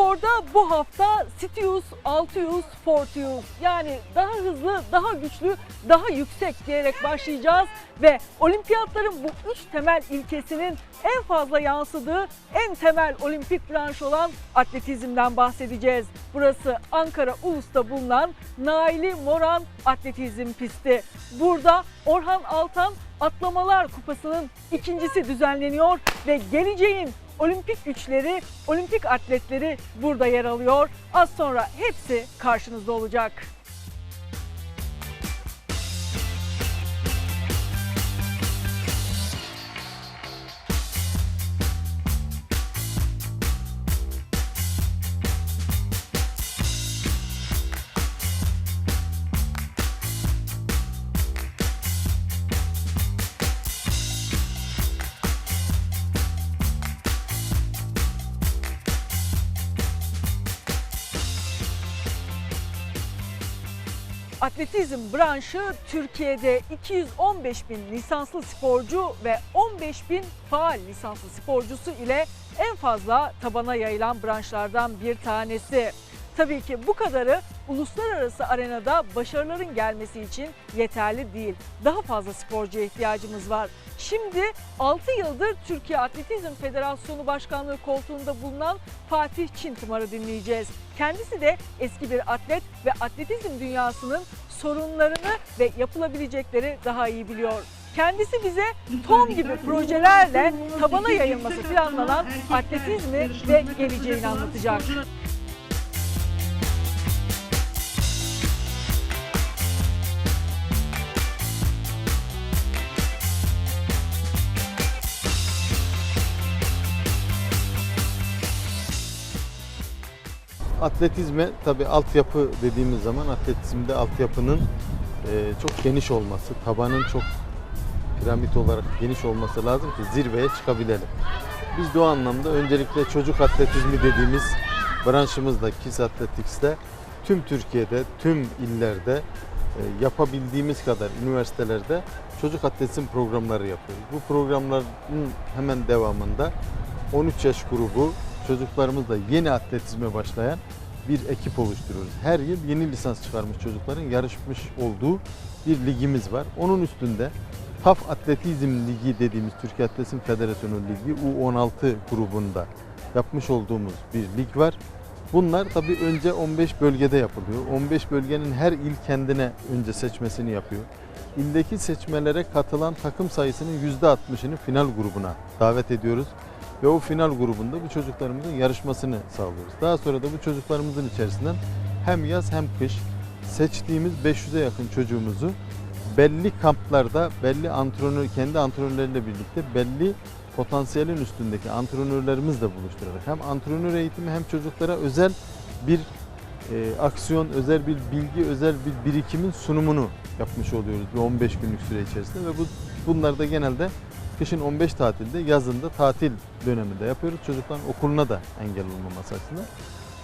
Spor'da bu hafta Stius, Altius, Fortius yani daha hızlı, daha güçlü, daha yüksek diyerek başlayacağız ve olimpiyatların bu üç temel ilkesinin en fazla yansıdığı en temel olimpik branş olan atletizmden bahsedeceğiz. Burası Ankara Ulus'ta bulunan Naili Moran Atletizm Pisti. Burada Orhan Altan Atlamalar Kupası'nın ikincisi düzenleniyor ve geleceğin olimpik güçleri, olimpik atletleri burada yer alıyor. Az sonra hepsi karşınızda olacak. Atletizm branşı Türkiye'de 215 bin lisanslı sporcu ve 15 bin faal lisanslı sporcusu ile en fazla tabana yayılan branşlardan bir tanesi. Tabii ki bu kadarı uluslararası arenada başarıların gelmesi için yeterli değil. Daha fazla sporcuya ihtiyacımız var. Şimdi 6 yıldır Türkiye Atletizm Federasyonu Başkanlığı koltuğunda bulunan Fatih Çintımar'ı dinleyeceğiz. Kendisi de eski bir atlet ve atletizm dünyasının sorunlarını ve yapılabilecekleri daha iyi biliyor. Kendisi bize Tom gibi projelerle tabana yayılması planlanan atletizmi ve geleceğini anlatacak. Atletizme tabi altyapı dediğimiz zaman atletizmde altyapının e, çok geniş olması, tabanın çok piramit olarak geniş olması lazım ki zirveye çıkabilelim. Biz de o anlamda öncelikle çocuk atletizmi dediğimiz branşımızda KIS Athletics'te tüm Türkiye'de, tüm illerde e, yapabildiğimiz kadar üniversitelerde çocuk atletizm programları yapıyoruz. Bu programların hemen devamında 13 yaş grubu çocuklarımızla yeni atletizme başlayan bir ekip oluşturuyoruz. Her yıl yeni lisans çıkarmış çocukların yarışmış olduğu bir ligimiz var. Onun üstünde TAF Atletizm Ligi dediğimiz Türkiye Atletizm Federasyonu Ligi U16 grubunda yapmış olduğumuz bir lig var. Bunlar tabii önce 15 bölgede yapılıyor. 15 bölgenin her il kendine önce seçmesini yapıyor. İldeki seçmelere katılan takım sayısının %60'ını final grubuna davet ediyoruz. Ve o final grubunda bu çocuklarımızın yarışmasını sağlıyoruz. Daha sonra da bu çocuklarımızın içerisinden hem yaz hem kış seçtiğimiz 500'e yakın çocuğumuzu belli kamplarda belli antrenör kendi antrenörleriyle birlikte belli potansiyelin üstündeki antrenörlerimizle buluşturarak hem antrenör eğitimi hem çocuklara özel bir e, aksiyon, özel bir bilgi, özel bir birikimin sunumunu yapmış oluyoruz bir 15 günlük süre içerisinde ve bu bunlar da genelde kışın 15 tatilde, yazında tatil döneminde yapıyoruz. Çocukların okuluna da engel olmaması açısından.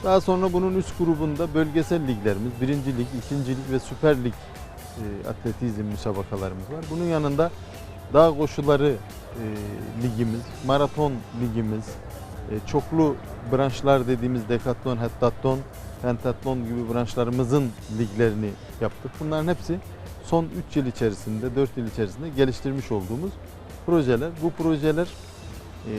Daha sonra bunun üst grubunda bölgesel liglerimiz, birinci lig, ikinci lig ve süper lig e, atletizm müsabakalarımız var. Bunun yanında dağ koşuları e, ligimiz, maraton ligimiz, e, çoklu branşlar dediğimiz dekatlon, hettatlon, pentatlon gibi branşlarımızın liglerini yaptık. Bunların hepsi son 3 yıl içerisinde, 4 yıl içerisinde geliştirmiş olduğumuz projeler. Bu projeler e,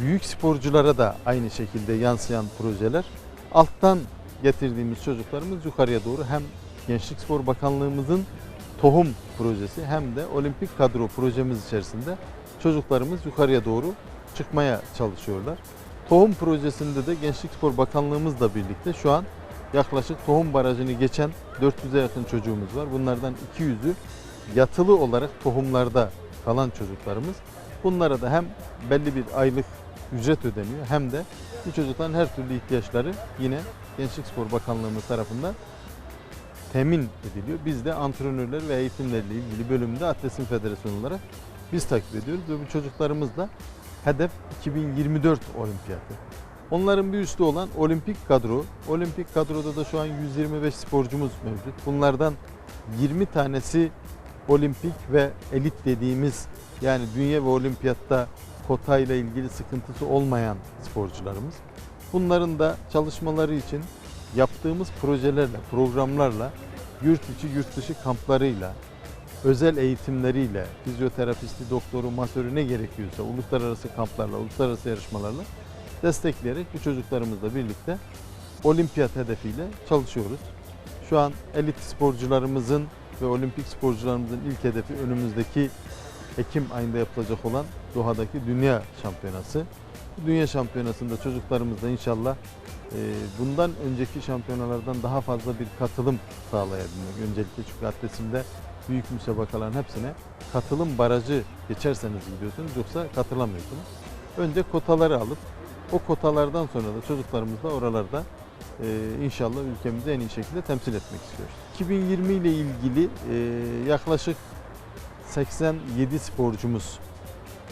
büyük sporculara da aynı şekilde yansıyan projeler. Alttan getirdiğimiz çocuklarımız yukarıya doğru hem Gençlik Spor Bakanlığımızın tohum projesi hem de olimpik kadro projemiz içerisinde çocuklarımız yukarıya doğru çıkmaya çalışıyorlar. Tohum projesinde de Gençlik Spor Bakanlığımızla birlikte şu an yaklaşık tohum barajını geçen 400'e yakın çocuğumuz var. Bunlardan 200'ü yatılı olarak tohumlarda kalan çocuklarımız. Bunlara da hem belli bir aylık ücret ödeniyor hem de bu çocukların her türlü ihtiyaçları yine Gençlik Spor Bakanlığımız tarafından temin ediliyor. Biz de antrenörler ve eğitimlerle ilgili bölümde Atletizm Federasyonu olarak biz takip ediyoruz ve bu çocuklarımızla hedef 2024 olimpiyatı. Onların bir üstü olan olimpik kadro. Olimpik kadroda da şu an 125 sporcumuz mevcut. Bunlardan 20 tanesi olimpik ve elit dediğimiz yani dünya ve olimpiyatta kotayla ilgili sıkıntısı olmayan sporcularımız. Bunların da çalışmaları için yaptığımız projelerle, programlarla, yurt içi yurt dışı kamplarıyla, özel eğitimleriyle, fizyoterapisti, doktoru, masörü ne gerekiyorsa uluslararası kamplarla, uluslararası yarışmalarla destekleyerek bu çocuklarımızla birlikte olimpiyat hedefiyle çalışıyoruz. Şu an elit sporcularımızın ve olimpik sporcularımızın ilk hedefi önümüzdeki Ekim ayında yapılacak olan Doha'daki Dünya Şampiyonası. Dünya Şampiyonası'nda çocuklarımızla inşallah e, bundan önceki şampiyonalardan daha fazla bir katılım sağlayabilmek. Öncelikle çünkü atletizmde büyük müsabakaların hepsine katılım barajı geçerseniz gidiyorsunuz yoksa katılamıyorsunuz. Önce kotaları alıp o kotalardan sonra da çocuklarımızla oralarda e, inşallah ülkemizi en iyi şekilde temsil etmek istiyoruz. 2020 ile ilgili e, yaklaşık 87 sporcumuz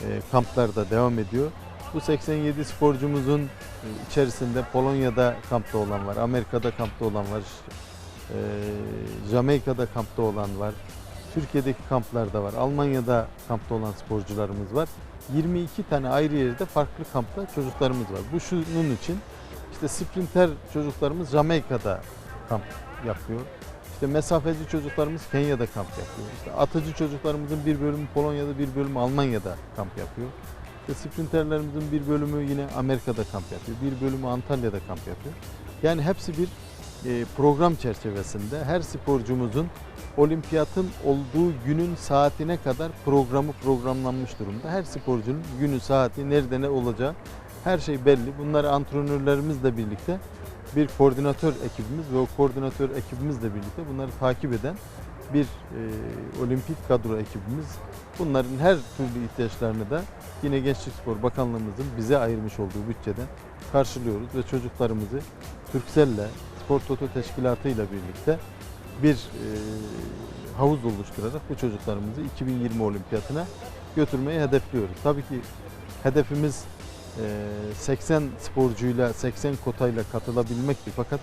e, kamplarda devam ediyor. Bu 87 sporcumuzun e, içerisinde Polonya'da kampta olan var, Amerika'da kampta olan var, Jamaika'da kampta olan var, Türkiye'deki kamplarda var, Almanya'da kampta olan sporcularımız var. 22 tane ayrı yerde farklı kampta çocuklarımız var. Bu şunun için işte sprinter çocuklarımız Jamaika'da kamp yapıyor. İşte mesafeci çocuklarımız Kenya'da kamp yapıyor. İşte atıcı çocuklarımızın bir bölümü Polonya'da, bir bölümü Almanya'da kamp yapıyor. İşte sprinterlerimizin bir bölümü yine Amerika'da kamp yapıyor. Bir bölümü Antalya'da kamp yapıyor. Yani hepsi bir e, program çerçevesinde her sporcumuzun olimpiyatın olduğu günün saatine kadar programı programlanmış durumda. Her sporcunun günü, saati, nerede ne olacağı her şey belli. Bunları antrenörlerimizle birlikte bir koordinatör ekibimiz ve o koordinatör ekibimizle birlikte bunları takip eden bir e, olimpik kadro ekibimiz. Bunların her türlü ihtiyaçlarını da yine Gençlik Spor Bakanlığımızın bize ayırmış olduğu bütçeden karşılıyoruz ve çocuklarımızı Türkcell'le, Spor Toto Teşkilatı ile birlikte bir e, havuz oluşturarak bu çocuklarımızı 2020 olimpiyatına götürmeyi hedefliyoruz. Tabii ki hedefimiz 80 sporcuyla, 80 kotayla katılabilmekti. Fakat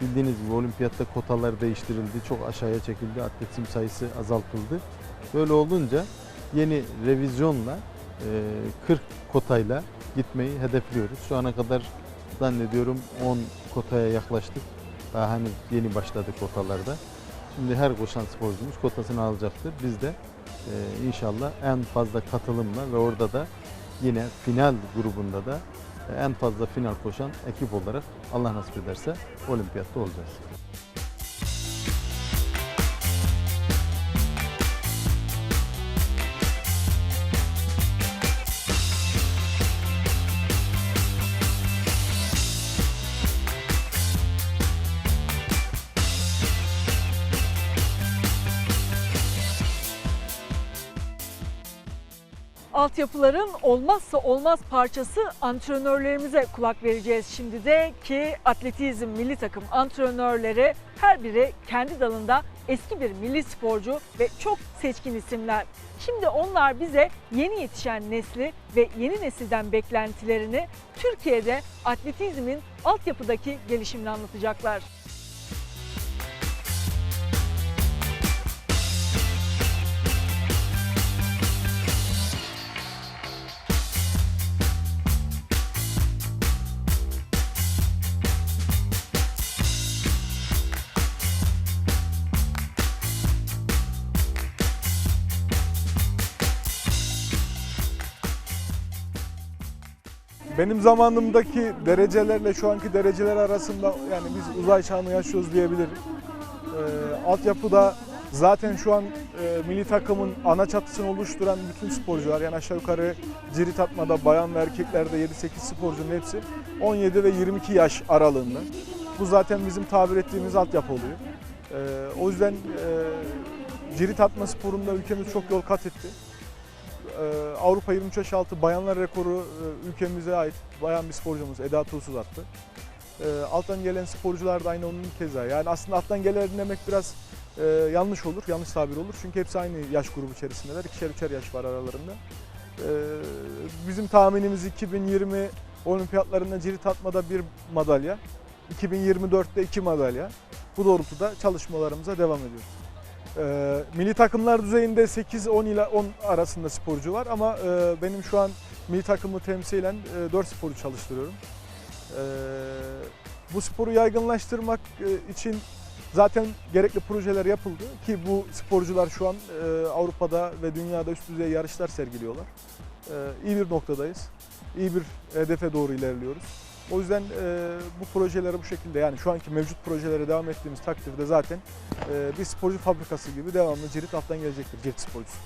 bildiğiniz gibi olimpiyatta kotalar değiştirildi, çok aşağıya çekildi, atletizm sayısı azaltıldı. Böyle olunca yeni revizyonla e, 40 kotayla gitmeyi hedefliyoruz. Şu ana kadar zannediyorum 10 kotaya yaklaştık. Daha henüz yeni başladık kotalarda. Şimdi her koşan sporcumuz kotasını alacaktır. Biz de e, inşallah en fazla katılımla ve orada da yine final grubunda da e, en fazla final koşan ekip olarak Allah nasip ederse olimpiyatta olacağız. Altyapıların olmazsa olmaz parçası antrenörlerimize kulak vereceğiz şimdi de ki atletizm milli takım antrenörleri her biri kendi dalında eski bir milli sporcu ve çok seçkin isimler. Şimdi onlar bize yeni yetişen nesli ve yeni nesilden beklentilerini Türkiye'de atletizmin altyapıdaki gelişimini anlatacaklar. Benim zamanımdaki derecelerle şu anki dereceler arasında yani biz uzay çağını yaşıyoruz diyebilirim. Ee, altyapıda zaten şu an e, milli takımın ana çatısını oluşturan bütün sporcular yani aşağı yukarı cirit atmada bayan ve erkeklerde 7-8 sporcunun hepsi 17 ve 22 yaş aralığında. Bu zaten bizim tabir ettiğimiz altyapı oluyor. Ee, o yüzden e, cirit atma sporunda ülkemiz çok yol kat etti. Ee, Avrupa 23 yaş bayanlar rekoru e, ülkemize ait bayan bir sporcumuz Eda Tuğsuz attı. Ee, alttan gelen sporcular da aynı onun keza. Yani aslında alttan gelen demek biraz e, yanlış olur, yanlış tabir olur. Çünkü hepsi aynı yaş grubu içerisindeler. İkişer üçer yaş var aralarında. Ee, bizim tahminimiz 2020 olimpiyatlarında cirit atmada bir madalya. 2024'te iki madalya. Bu doğrultuda çalışmalarımıza devam ediyoruz. Ee, milli takımlar düzeyinde 8-10 ile 10 arasında sporcu var ama e, benim şu an milli takımı temsilen e, 4 sporcu çalıştırıyorum. Ee, bu sporu yaygınlaştırmak e, için zaten gerekli projeler yapıldı ki bu sporcular şu an e, Avrupa'da ve dünyada üst düzey yarışlar sergiliyorlar. Ee, iyi bir noktadayız. İyi bir hedefe doğru ilerliyoruz. O yüzden e, bu projeleri bu şekilde yani şu anki mevcut projelere devam ettiğimiz takdirde zaten e, bir sporcu fabrikası gibi devamlı Cirit alttan gelecektir Cirit sporcusu.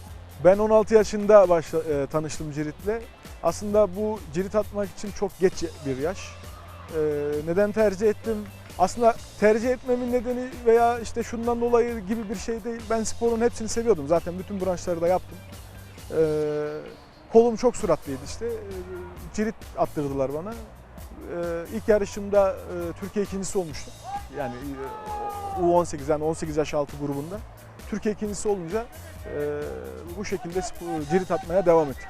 Ben 16 yaşında başla, e, tanıştım Cirit'le. Aslında bu Cirit atmak için çok geç bir yaş. E, neden tercih ettim? Aslında tercih etmemin nedeni veya işte şundan dolayı gibi bir şey değil. Ben sporun hepsini seviyordum. Zaten bütün branşları da yaptım. E, kolum çok süratliydi işte. E, Cirit attırdılar bana. E, ilk yarışımda e, Türkiye ikincisi olmuştum. Yani e, U18 yani 18 yaş altı grubunda. Türkiye ikincisi olunca e, bu şekilde cirit atmaya devam ettik.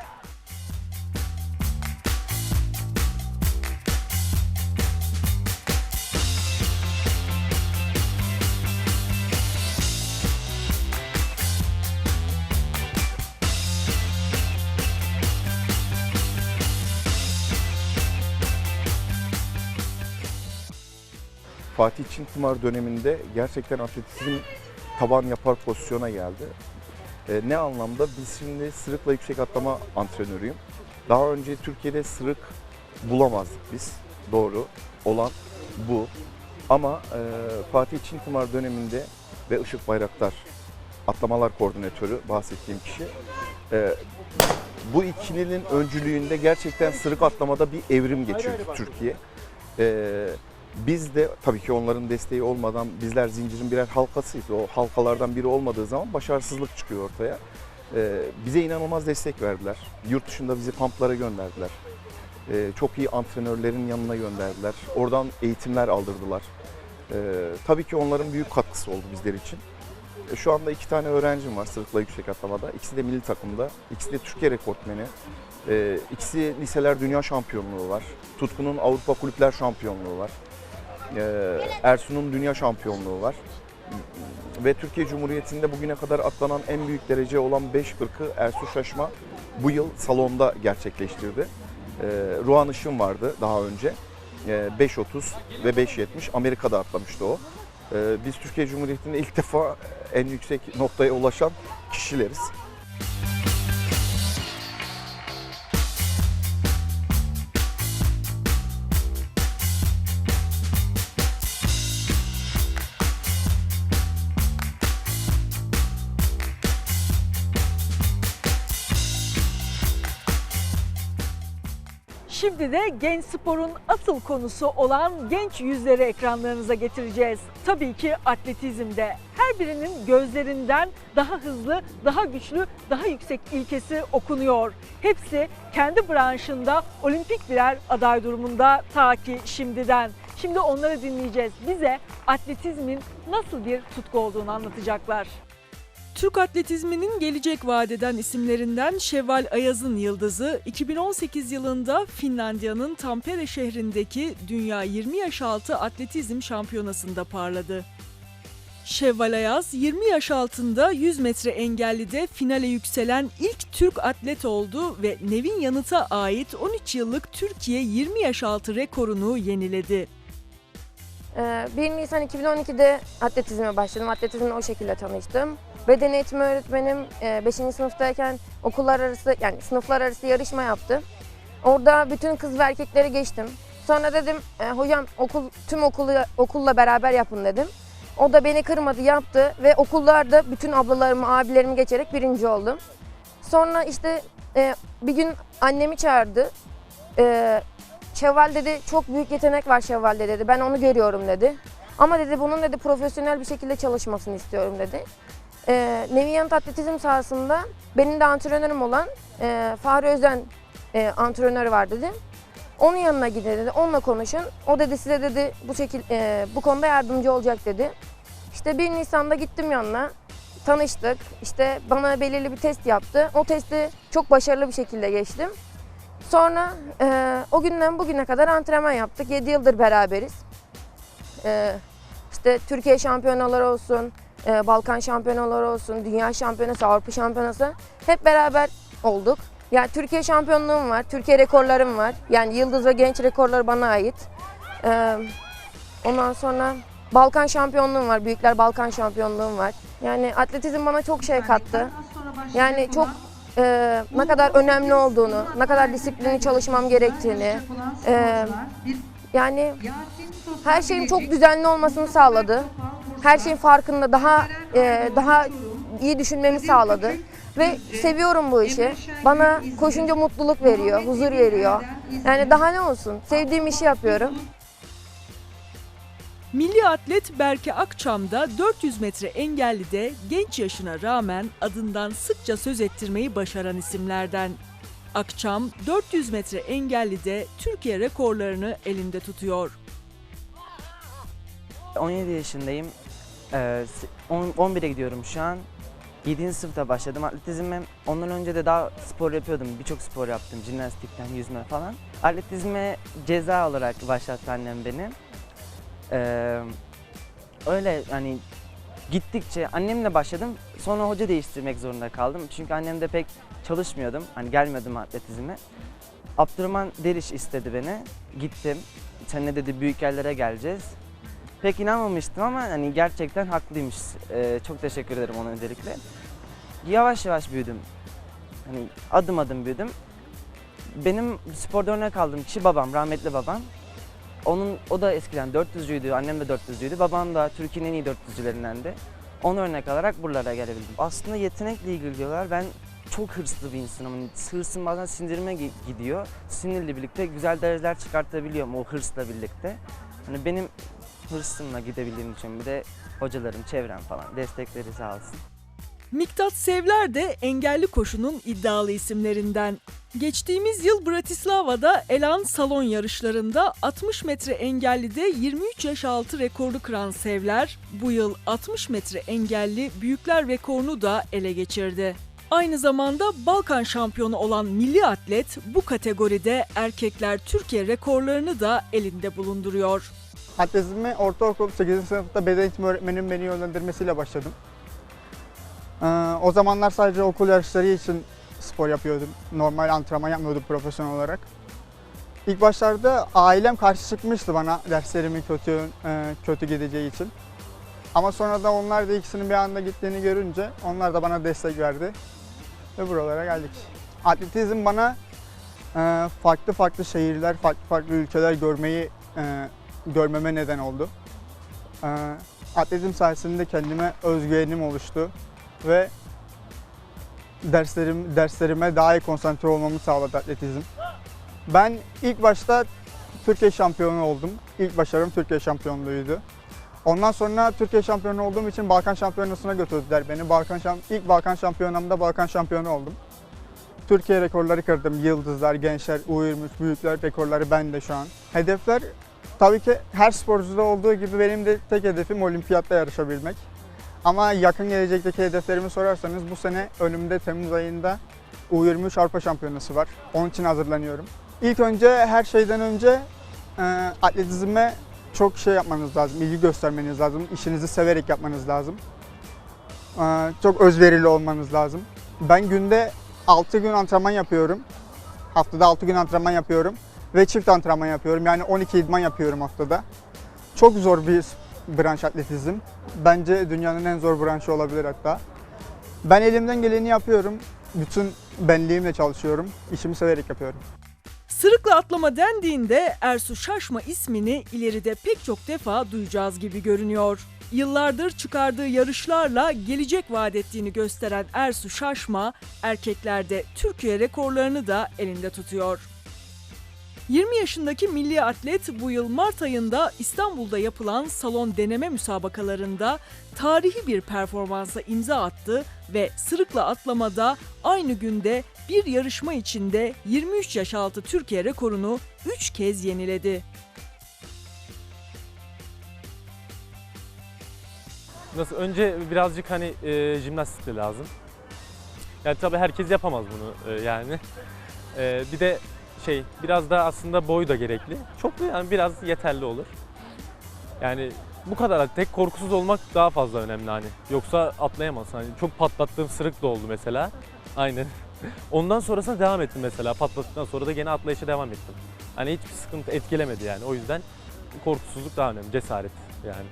Fatih Çintimar döneminde gerçekten atletizm taban yapar pozisyona geldi. E, ne anlamda? Biz şimdi sırıkla yüksek atlama antrenörüyüm. Daha önce Türkiye'de sırık bulamazdık biz. Doğru. Olan bu. Ama e, Fatih Çintimar döneminde ve Işık Bayraktar atlamalar koordinatörü bahsettiğim kişi e, bu ikilinin öncülüğünde gerçekten sırık atlamada bir evrim geçirdi Türkiye. E, biz de tabii ki onların desteği olmadan bizler zincirin birer halkasıyız. O halkalardan biri olmadığı zaman başarısızlık çıkıyor ortaya. Ee, bize inanılmaz destek verdiler. Yurt dışında bizi kamplara gönderdiler. Ee, çok iyi antrenörlerin yanına gönderdiler. Oradan eğitimler aldırdılar. Ee, tabii ki onların büyük katkısı oldu bizler için. Ee, şu anda iki tane öğrencim var sırıkla yüksek atlamada. İkisi de milli takımda. İkisi de Türkiye rekortmeni. Ee, ikisi liseler dünya şampiyonluğu var. Tutku'nun Avrupa Kulüpler şampiyonluğu var. Ee, Ersun'un dünya şampiyonluğu var. Ve Türkiye Cumhuriyeti'nde bugüne kadar atlanan en büyük derece olan 5.40'ı Ersu Şaşma bu yıl salonda gerçekleştirdi. Ee, Ruhan Işın vardı daha önce. Ee, 5.30 ve 5.70 Amerika'da atlamıştı o. Ee, biz Türkiye Cumhuriyeti'nde ilk defa en yüksek noktaya ulaşan kişileriz. Şimdi de genç sporun asıl konusu olan genç yüzleri ekranlarınıza getireceğiz. Tabii ki atletizmde her birinin gözlerinden daha hızlı, daha güçlü, daha yüksek ilkesi okunuyor. Hepsi kendi branşında olimpik birer aday durumunda ta ki şimdiden. Şimdi onları dinleyeceğiz. Bize atletizmin nasıl bir tutku olduğunu anlatacaklar. Türk atletizminin gelecek vadeden isimlerinden Şevval Ayaz'ın yıldızı 2018 yılında Finlandiya'nın Tampere şehrindeki Dünya 20 yaş altı atletizm şampiyonasında parladı. Şevval Ayaz 20 yaş altında 100 metre engellide finale yükselen ilk Türk atlet oldu ve Nevin Yanıt'a ait 13 yıllık Türkiye 20 yaş altı rekorunu yeniledi. Ee, 1 Nisan 2012'de atletizme başladım. Atletizmle o şekilde tanıştım. Beden eğitimi öğretmenim 5. sınıftayken okullar arası yani sınıflar arası yarışma yaptı. Orada bütün kız ve erkekleri geçtim. Sonra dedim "E, hocam okul tüm okulu okulla beraber yapın dedim. O da beni kırmadı yaptı ve okullarda bütün ablalarımı abilerimi geçerek birinci oldum. Sonra işte e, bir gün annemi çağırdı. E, Şevval dedi çok büyük yetenek var Şevval'de dedi. Ben onu görüyorum dedi. Ama dedi bunun dedi profesyonel bir şekilde çalışmasını istiyorum dedi. Ee, Nevi Yanıt Atletizm sahasında benim de antrenörüm olan e, Fahri Özen e, antrenörü var dedi. Onun yanına gidin dedi. Onunla konuşun. O dedi size dedi bu şekil e, bu konuda yardımcı olacak dedi. İşte 1 Nisan'da gittim yanına. Tanıştık. İşte bana belirli bir test yaptı. O testi çok başarılı bir şekilde geçtim. Sonra e, o günden bugüne kadar antrenman yaptık. 7 yıldır beraberiz. E, işte Türkiye şampiyonaları olsun, e, Balkan şampiyonaları olsun, dünya şampiyonası, Avrupa şampiyonası hep beraber olduk. Ya Türkiye şampiyonluğum var, Türkiye rekorlarım var. Yani yıldız ve genç rekorları bana ait. Ee, ondan sonra Balkan şampiyonluğum var, Büyükler Balkan şampiyonluğum var. Yani atletizm bana çok şey kattı. Yani çok e, ne kadar önemli olduğunu, ne kadar disiplinli çalışmam gerektiğini, e, yani her şeyin çok düzenli olmasını sağladı. Her şeyin farkında daha e, daha iyi düşünmemi sağladı. Ve seviyorum bu işi. Bana koşunca mutluluk veriyor, huzur veriyor. Yani daha ne olsun? Sevdiğim işi yapıyorum. Milli atlet Berke Akçam da 400 metre engellide genç yaşına rağmen adından sıkça söz ettirmeyi başaran isimlerden. Akçam 400 metre engellide Türkiye rekorlarını elinde tutuyor. 17 yaşındayım. Ee, s- on- 11'e gidiyorum şu an. 7. sınıfta başladım atletizme. Ondan önce de daha spor yapıyordum. Birçok spor yaptım. Jimnastikten yüzme falan. Atletizme ceza olarak başlattı annem beni. Ee, öyle hani gittikçe annemle başladım. Sonra hoca değiştirmek zorunda kaldım. Çünkü annem de pek çalışmıyordum. Hani gelmiyordum atletizme. Abdurrahman Deriş istedi beni. Gittim. Seninle dedi büyük yerlere geleceğiz. Pek inanmamıştım ama hani gerçekten haklıymış. Ee, çok teşekkür ederim ona öncelikle. Yavaş yavaş büyüdüm. Hani adım adım büyüdüm. Benim sporda örnek aldığım kişi babam, rahmetli babam. Onun o da eskiden 400'cüydü, annem de 400'cüydü. Babam da Türkiye'nin en iyi 400'cülerindendi. Onu örnek alarak buralara gelebildim. Aslında yetenekle ilgili diyorlar. Ben çok hırslı bir insanım. Hani hırsım bazen sindirime gi- gidiyor. Sinirle birlikte güzel dereceler çıkartabiliyorum o hırsla birlikte. Hani benim hırsımla gidebildiğim için bir de hocalarım, çevrem falan destekleri sağ olsun. Miktat Sevler de engelli koşunun iddialı isimlerinden. Geçtiğimiz yıl Bratislava'da Elan salon yarışlarında 60 metre engellide 23 yaş altı rekorlu kıran Sevler, bu yıl 60 metre engelli büyükler rekorunu da ele geçirdi. Aynı zamanda Balkan şampiyonu olan milli atlet bu kategoride erkekler Türkiye rekorlarını da elinde bulunduruyor. Atletizme ortaokul 8. sınıfta beden eğitimi öğretmenimin beni yönlendirmesiyle başladım. Ee, o zamanlar sadece okul yarışları için spor yapıyordum. Normal antrenman yapmıyordum profesyonel olarak. İlk başlarda ailem karşı çıkmıştı bana derslerimin kötü e, kötü gideceği için. Ama sonra da onlar da ikisinin bir anda gittiğini görünce onlar da bana destek verdi. Ve buralara geldik. Atletizm bana e, farklı farklı şehirler, farklı farklı ülkeler görmeyi e, görmeme neden oldu. Ee, atletizm sayesinde kendime özgüvenim oluştu ve derslerim derslerime daha iyi konsantre olmamı sağladı atletizm. Ben ilk başta Türkiye şampiyonu oldum. İlk başarım Türkiye şampiyonluğuydu. Ondan sonra Türkiye şampiyonu olduğum için Balkan şampiyonasına götürdüler beni. Balkan ilk Balkan şampiyonamda Balkan şampiyonu oldum. Türkiye rekorları kırdım. Yıldızlar, gençler, U23 büyükler rekorları ben de şu an. Hedefler Tabii ki her sporcuda olduğu gibi benim de tek hedefim olimpiyatta yarışabilmek. Ama yakın gelecekteki hedeflerimi sorarsanız bu sene önümde Temmuz ayında U23 Avrupa Şampiyonası var. Onun için hazırlanıyorum. İlk önce her şeyden önce e, atletizme çok şey yapmanız lazım, ilgi göstermeniz lazım, işinizi severek yapmanız lazım. E, çok özverili olmanız lazım. Ben günde 6 gün antrenman yapıyorum. Haftada 6 gün antrenman yapıyorum ve çift antrenman yapıyorum. Yani 12 idman yapıyorum haftada. Çok zor bir branş atletizm. Bence dünyanın en zor branşı olabilir hatta. Ben elimden geleni yapıyorum. Bütün benliğimle çalışıyorum. İşimi severek yapıyorum. Sırıkla atlama dendiğinde Ersu Şaşma ismini ileride pek çok defa duyacağız gibi görünüyor. Yıllardır çıkardığı yarışlarla gelecek vaat ettiğini gösteren Ersu Şaşma, erkeklerde Türkiye rekorlarını da elinde tutuyor. 20 yaşındaki milli atlet bu yıl Mart ayında İstanbul'da yapılan salon deneme müsabakalarında tarihi bir performansa imza attı ve sırıkla atlamada aynı günde bir yarışma içinde 23 yaş altı Türkiye rekorunu 3 kez yeniledi. Nasıl? Önce birazcık hani e, jimnastik de lazım. Yani tabii herkes yapamaz bunu e, yani. E, bir de şey biraz da aslında boy da gerekli. Çok da yani biraz yeterli olur. Yani bu kadar tek korkusuz olmak daha fazla önemli hani. Yoksa atlayamazsın. Hani çok patlattığım sırık da oldu mesela. Aynen. Ondan sonrasında devam ettim mesela. Patladıktan sonra da gene atlayışa devam ettim. Hani hiçbir sıkıntı etkilemedi yani. O yüzden korkusuzluk daha önemli. Cesaret yani.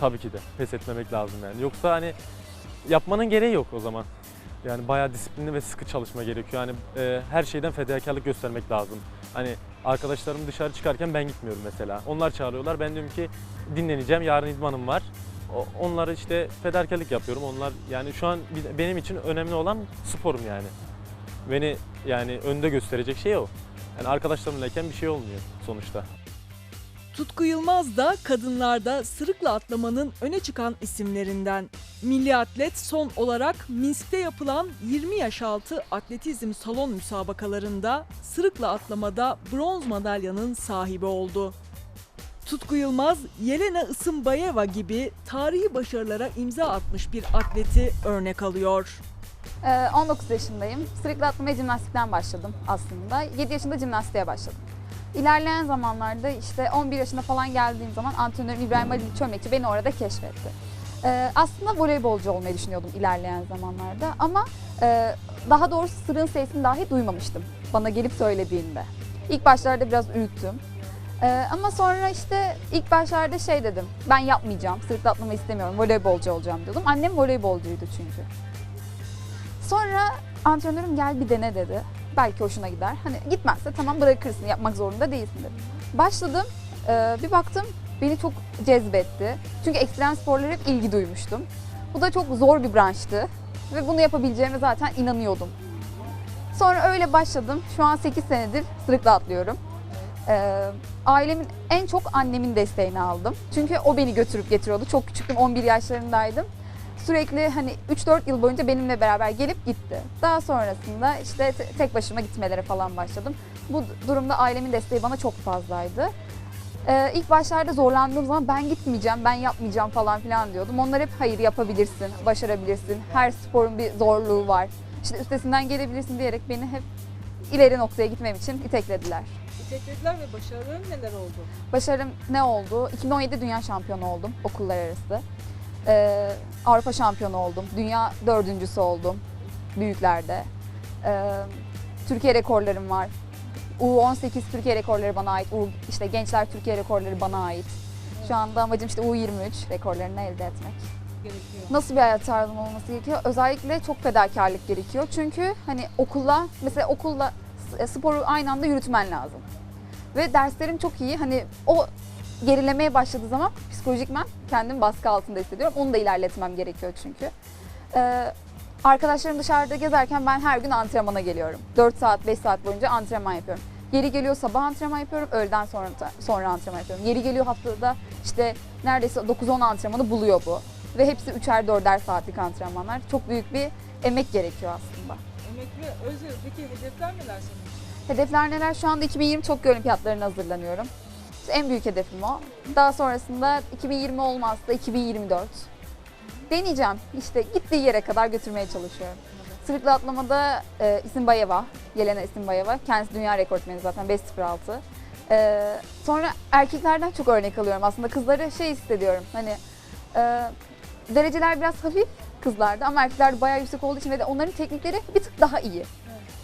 Tabii ki de pes etmemek lazım yani. Yoksa hani yapmanın gereği yok o zaman. Yani bayağı disiplinli ve sıkı çalışma gerekiyor. Yani e, her şeyden fedakarlık göstermek lazım. Hani arkadaşlarım dışarı çıkarken ben gitmiyorum mesela. Onlar çağırıyorlar. Ben diyorum ki dinleneceğim. Yarın idmanım var. Onlara işte fedakarlık yapıyorum. Onlar yani şu an benim için önemli olan sporum yani. Beni yani önde gösterecek şey o. Yani arkadaşlarımlayken bir şey olmuyor sonuçta. Tutku Yılmaz da kadınlarda sırıkla atlamanın öne çıkan isimlerinden. Milli atlet son olarak Minsk'te yapılan 20 yaş altı atletizm salon müsabakalarında sırıkla atlamada bronz madalyanın sahibi oldu. Tutku Yılmaz, Yelena Isımbayeva gibi tarihi başarılara imza atmış bir atleti örnek alıyor. Ee, 19 yaşındayım. Sırıkla atlamaya jimnastikten başladım aslında. 7 yaşında jimnastiğe başladım. İlerleyen zamanlarda işte 11 yaşında falan geldiğim zaman antrenörüm İbrahim Ali Çömlekçi beni orada keşfetti. Ee, aslında voleybolcu olmayı düşünüyordum ilerleyen zamanlarda ama e, daha doğrusu sırığın sesini dahi duymamıştım bana gelip söylediğinde. İlk başlarda biraz ürktüm. Ee, ama sonra işte ilk başlarda şey dedim, ben yapmayacağım, sırıkla atlamayı istemiyorum, voleybolcu olacağım diyordum. Annem voleybolcuydu çünkü. Sonra antrenörüm gel bir dene dedi. Belki hoşuna gider. Hani gitmezse tamam bırakırsın, yapmak zorunda değilsin dedi. Başladım, ee, bir baktım beni çok cezbetti. Çünkü ekstrem sporlara hep ilgi duymuştum. Bu da çok zor bir branştı ve bunu yapabileceğime zaten inanıyordum. Sonra öyle başladım. Şu an 8 senedir sırıkla atlıyorum. Ee, ailemin en çok annemin desteğini aldım. Çünkü o beni götürüp getiriyordu. Çok küçüktüm, 11 yaşlarındaydım. Sürekli hani 3-4 yıl boyunca benimle beraber gelip gitti. Daha sonrasında işte te- tek başıma gitmelere falan başladım. Bu durumda ailemin desteği bana çok fazlaydı. Ee, ilk başlarda zorlandığım zaman ben gitmeyeceğim, ben yapmayacağım falan filan diyordum. Onlar hep hayır yapabilirsin, başarabilirsin, her sporun bir zorluğu var. İşte üstesinden gelebilirsin diyerek beni hep ileri noktaya gitmem için iteklediler. Teşekkürler ve başarıların neler oldu? Başarım ne oldu? 2017 dünya şampiyonu oldum okullar arası. Ee, Avrupa şampiyonu oldum. Dünya dördüncüsü oldum büyüklerde. Ee, Türkiye rekorlarım var. U18 Türkiye rekorları bana ait. U, işte gençler Türkiye rekorları bana ait. Şu anda amacım işte U23 rekorlarını elde etmek. Gerekiyor. Nasıl bir hayat tarzım olması gerekiyor? Özellikle çok fedakarlık gerekiyor. Çünkü hani okulla, mesela okulla s- sporu aynı anda yürütmen lazım. Ve derslerim çok iyi. Hani o gerilemeye başladığı zaman psikolojikmen kendimi baskı altında hissediyorum. Onu da ilerletmem gerekiyor çünkü. Ee, arkadaşlarım dışarıda gezerken ben her gün antrenmana geliyorum. 4 saat, 5 saat boyunca antrenman yapıyorum. Yeri geliyor sabah antrenman yapıyorum, öğleden sonra sonra antrenman yapıyorum. Yeri geliyor haftada işte neredeyse 9-10 antrenmanı buluyor bu. Ve hepsi 3'er 4'er saatlik antrenmanlar. Çok büyük bir emek gerekiyor aslında. Emek ve özel. Peki hedefler neler senin için? Hedefler neler? Şu anda 2020 Tokyo Olimpiyatlarına hazırlanıyorum. En büyük hedefim o. Daha sonrasında 2020 olmazsa 2024. Deneyeceğim. İşte gittiği yere kadar götürmeye çalışıyorum. Sırıkla atlamada e, Isimbayeva, Yelena Isimbayeva. Kendisi dünya rekortmeni zaten 5.06. E, sonra erkeklerden çok örnek alıyorum. Aslında kızları şey hissediyorum. Hani e, dereceler biraz hafif kızlarda ama erkeklerde bayağı yüksek olduğu için ve de onların teknikleri bir tık daha iyi.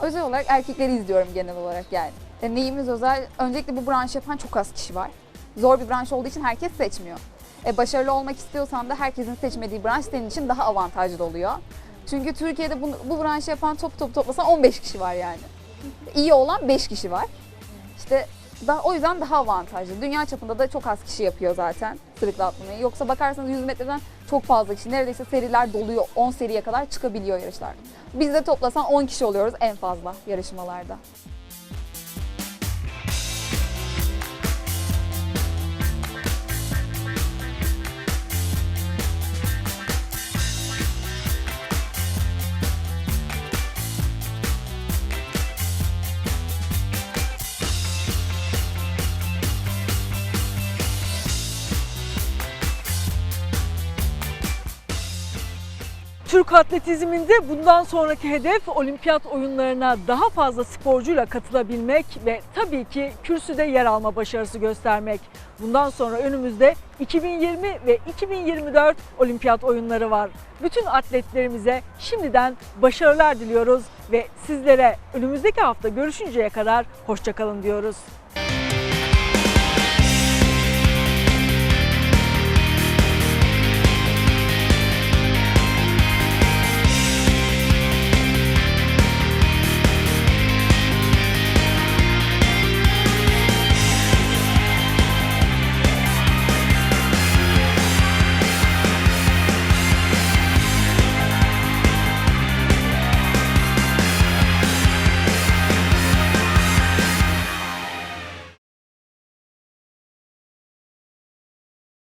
Özel olarak erkekleri izliyorum genel olarak yani. E, neyimiz özel? Öncelikle bu branşı yapan çok az kişi var. Zor bir branş olduğu için herkes seçmiyor. E, başarılı olmak istiyorsan da herkesin seçmediği branş senin için daha avantajlı oluyor. Çünkü Türkiye'de bu, bu branşı yapan top top toplasan 15 kişi var yani. İyi olan 5 kişi var. İşte daha, o yüzden daha avantajlı. Dünya çapında da çok az kişi yapıyor zaten sırıkla atlamayı. Yoksa bakarsanız 100 metreden çok fazla kişi. Neredeyse seriler doluyor. 10 seriye kadar çıkabiliyor yarışlar. Biz de toplasan 10 kişi oluyoruz en fazla yarışmalarda. Türk atletizminde bundan sonraki hedef olimpiyat oyunlarına daha fazla sporcuyla katılabilmek ve tabii ki kürsüde yer alma başarısı göstermek. Bundan sonra önümüzde 2020 ve 2024 olimpiyat oyunları var. Bütün atletlerimize şimdiden başarılar diliyoruz ve sizlere önümüzdeki hafta görüşünceye kadar hoşçakalın diyoruz.